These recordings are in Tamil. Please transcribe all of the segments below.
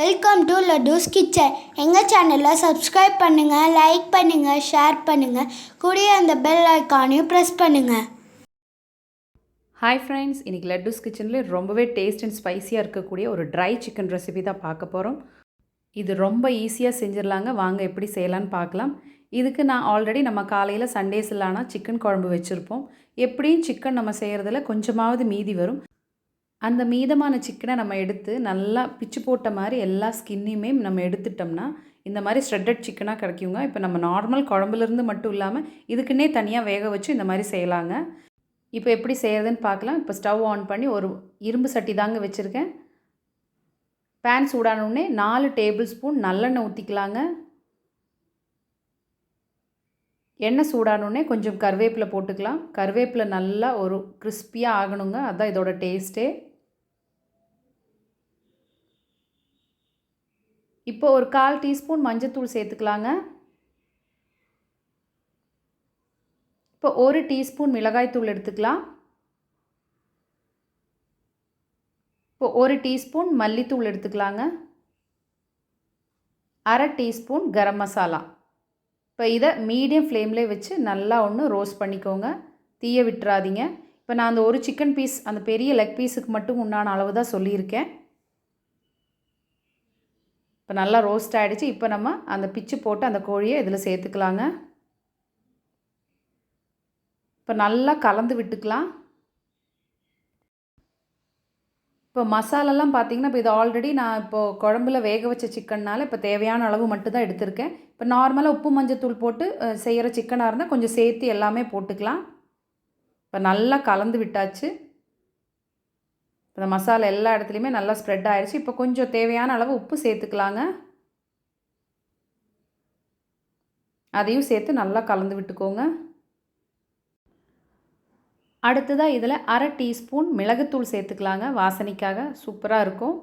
வெல்கம் டு லட்டூஸ் கிச்சன் எங்கள் சேனலை சப்ஸ்கிரைப் பண்ணுங்கள் லைக் பண்ணுங்கள் ஷேர் பண்ணுங்கள் கூடிய அந்த பெல் ஐக்கானையும் ப்ரெஸ் பண்ணுங்கள் ஹாய் ஃப்ரெண்ட்ஸ் இன்றைக்கி லட்டூஸ் கிச்சனில் ரொம்பவே டேஸ்ட் அண்ட் ஸ்பைசியாக இருக்கக்கூடிய ஒரு ட்ரை சிக்கன் ரெசிபி தான் பார்க்க போகிறோம் இது ரொம்ப ஈஸியாக செஞ்சிடலாங்க. வாங்க எப்படி செய்யலான்னு பார்க்கலாம். இதுக்கு நான் ஆல்ரெடி நம்ம காலையில் சண்டேஸ் இல்லைனா சிக்கன் குழம்பு வச்சுருப்போம். எப்படியும் சிக்கன் நம்ம செய்கிறதுல கொஞ்சமாவது மீதி வரும். அந்த மீதமான சிக்கனை நம்ம எடுத்து நல்லா பிச்சு போட்ட மாதிரி எல்லா ஸ்கின்னையுமே நம்ம எடுத்துட்டோம்னா இந்த மாதிரி ஸ்ட்ரெட்டட் சிக்கனாக கிடைக்குங்க. இப்போ நம்ம நார்மல் குழம்புலேருந்து மட்டும் இல்லாமல் இதுக்குன்னே தனியாக வேக வச்சு இந்த மாதிரி செய்யலாங்க. இப்போ எப்படி செய்கிறதுன்னு பார்க்கலாம். இப்போ ஸ்டவ் ஆன் பண்ணி ஒரு இரும்பு சட்டி தாங்க வச்சுருக்கேன். பேன் சூடானோடனே நாலு டேபிள் ஸ்பூன் நல்லெண்ணெய் ஊற்றிக்கலாங்க எண்ணெய் சூடானோடனே கொஞ்சம் கருவேப்பிலை போட்டுக்கலாம். கருவேப்பிலை நல்லா ஒரு கிறிஸ்பியாக ஆகணுங்க. அதுதான் இதோட டேஸ்ட்டே இப்போ ஒரு கால் டீஸ்பூன் மஞ்சத்தூள் சேர்த்துக்கலாங்க. இப்போ ஒரு டீஸ்பூன் மிளகாய்த்தூள் எடுத்துக்கலாம். இப்போ ஒரு டீஸ்பூன் மல்லித்தூள் எடுத்துக்கலாங்க. அரை டீஸ்பூன் கரம் மசாலா. இப்போ இதை மீடியம் ஃப்ளேம்லேயே வச்சு நல்லா ஒன்று ரோஸ்ட் பண்ணிக்கோங்க. தீய விட்டுறாதீங்க. இப்போ நான் அந்த ஒரு சிக்கன் பீஸ் அந்த பெரிய லெக் பீஸுக்கு மட்டும் உண்டான அளவு தான் சொல்லியிருக்கேன். இப்போ நல்லா ரோஸ்ட் ஆகிடுச்சு இப்போ நம்ம அந்த பிச்சு போட்டு அந்த கோழியை இதில் சேர்த்துக்கலாங்க. இப்போ நல்லா கலந்து விட்டுக்கலாம். இப்போ மசாலாலாம் பார்த்தீங்கன்னா இப்போ இது ஆல்ரெடி நான் இப்போது குழம்புல வேக வச்ச சிக்கன்னால் இப்போ தேவையான அளவு மட்டும்தான் எடுத்திருக்கேன். இப்போ நார்மலாக உப்பு மஞ்சத்தூள் போட்டு செய்கிற சிக்கனாக இருந்தால் கொஞ்சம் சேர்த்து எல்லாமே போட்டுக்கலாம். இப்போ நல்லா கலந்து விட்டாச்சு. அந்த மசாலா எல்லா இடத்துலையுமே நல்லா ஸ்ப்ரெட் ஆயிடுச்சு இப்போ கொஞ்சம் தேவையான அளவு உப்பு சேர்த்துக்கலாங்க. அதையும் சேர்த்து நல்லா கலந்து விட்டுக்கோங்க. அடுத்ததாக இதில் அரை டீஸ்பூன் மிளகுத்தூள் சேர்த்துக்கலாங்க. வாசனைக்காக சூப்பராக இருக்கும்.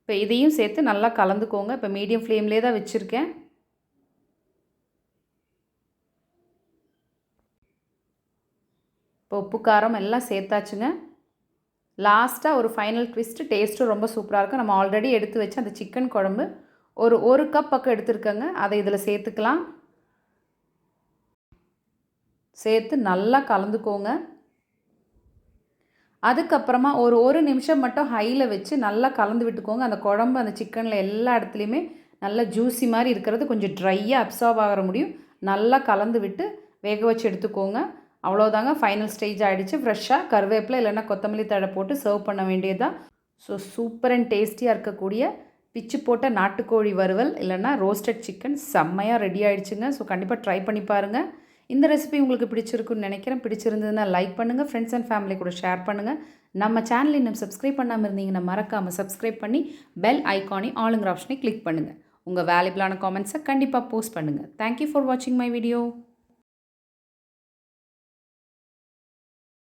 இப்போ இதையும் சேர்த்து நல்லா கலந்துக்கோங்க. இப்போ மீடியம் ஃப்ளேம்லேயே தான் வச்சுருக்கேன். இப்போ உப்பு காரம் எல்லாம் சேர்த்தாச்சுங்க. லாஸ்ட்டாக ஒரு ஃபைனல் ட்விஸ்ட்டு டேஸ்ட்டும் ரொம்ப சூப்பராக இருக்கும். நம்ம ஆல்ரெடி எடுத்து வச்சு அந்த சிக்கன் குழம்பு ஒரு ஒரு கப் பக்கம் எடுத்துருக்கேங்க. அதை இதில் சேர்த்துக்கலாம். சேர்த்து நல்லா கலந்துக்கோங்க. அதுக்கப்புறமா ஒரு ஒரு நிமிஷம் மட்டும் ஹையில் வச்சு நல்லா கலந்து விட்டுக்கோங்க. அந்த குழம்பு அந்த சிக்கனில் எல்லா இடத்துலையுமே நல்லா ஜூஸி மாதிரி இருக்கிறது கொஞ்சம் ட்ரையாக அப்சார்ப் ஆகிற முடியும். நல்லா கலந்து விட்டு வேக வச்சு எடுத்துக்கோங்க. அவ்வளோதாங்க ஃபைனல் ஸ்டேஜ் ஆகிடுச்சு ஃப்ரெஷ்ஷாக கருவேப்பிலை இல்லைன்னா கொத்தமல்லி தழை போட்டு சர்வ் பண்ண வேண்டியதுதான். ஸோ சூப்பர் அண்ட் டேஸ்டியாக இருக்கக்கூடிய பிச்சு போட்ட நாட்டுக்கோழி வறுவல் இல்லைன்னா ரோஸ்டட் சிக்கன் செம்மையாக ரெடி ஆகிடுச்சுங்க ஸோ கண்டிப்பாக ட்ரை பண்ணி பாருங்கள் இந்த ரெசிபி உங்களுக்கு பிடிச்சிருக்குன்னு நினைக்கிறேன். பிடிச்சிருந்ததுன்னா லைக் பண்ணுங்கள் ஃப்ரெண்ட்ஸ் அண்ட் ஃபேமிலி கூட ஷேர் பண்ணுங்கள் நம்ம சேனல் இன்னும் சப்ஸ்கிரைப் பண்ணாமல் இருந்தீங்கன்னா மறக்காமல் சப்ஸ்கிரைப் பண்ணி பெல் ஐக்கானி ஆளுங்கிற ஆப்ஷனை கிளிக் பண்ணுங்கள் உங்கள் வேல்யூபிளான காமெண்ட்ஸை கண்டிப்பாக போஸ்ட் பண்ணுங்கள் தேங்க்யூ ஃபார் வாட்சிங் மை வீடியோ